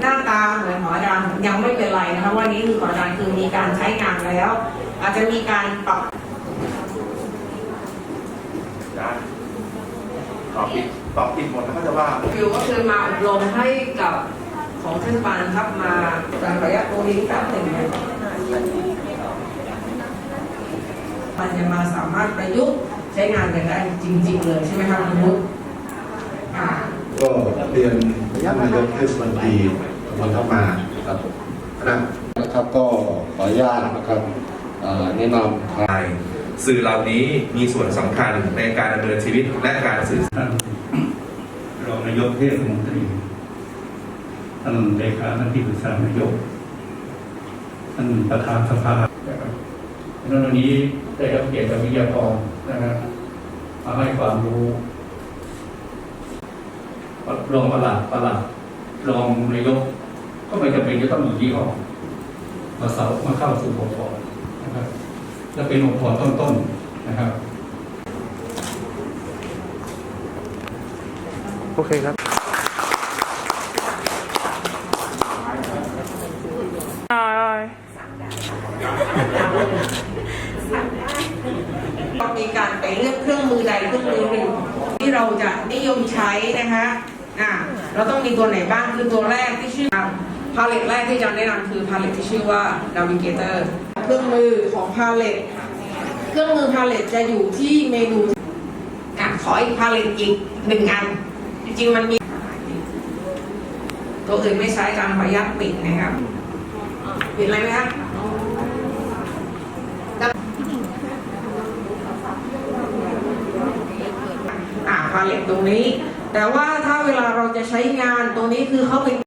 หน้าตาเหมือนของอาจารย์ยังไม่เป็นไรนะคะวันนี้คือของอาจารย์คือมีการใช้งานแล้ว อาจจะมีการปรับได้ตอบผิดตอบผิดหมดแล้วก็จะว่าฟิวก็คือมาอบรมให้กับของเทศบาลครับมาการระยะตัวนี้แป๊บหนึ่งเนี่ยมันจะมาสามารถประยุกต์ใช้งานกันได้จริง ๆ เลยใช่ไหมครับคุณนุชอ่าก็เรียน ท่านนายกเทศมนตรีตำบลเข้ามาครับคณะนะครับก็ขออนุญาตนะครับเอ่อแนะนำไทยสื่อเหล่านี้มีส่วนสำคัญในการดำเนินชีวิตและการสื่อสารท่านรองนายกเทศมนตรีท่านเลขาท่านที่ปรึกษานายกท่านประธานสภานะครับเพราะฉะนั้นวันนี้ได้รับเกียรติจากวิทยากรนะครับมาให้ความรู้ รองประหลัดประหลัดรองนายกก็ไม่จำเป็นจะต้องอยู่ที่หอมาเสามาเข้าสู่องค์กรนะครับและเป็นองค์กรต้นๆนะครับ โอเคครับก็มีการไปเลือกเครื่องมือใดเครื่องมือหนึ่งที่เราจะนิยมใช้นะคะ อ่าเราต้องมีตัวไหนบ้างคือตัวแรกที่ชื่อพาเลตแรกที่จารย์แนะนำคือพาเลตที่ชื่อว่า Navigator เครื่องมือของพาเลตเครื่องมือพาเลตจะอยู่ที่เมนูอะขออีกพาเลตอีกหนึ่งอัน จริงๆมันมี ตัวอื่นไม่ใช้การขออนุญาตปิดนะครับปิดอะไรไหมครับ อาพาเลตตรงนี้ แต่ว่าถ้าเวลาเราจะใช้งานตรงนี้คือเขาเป็น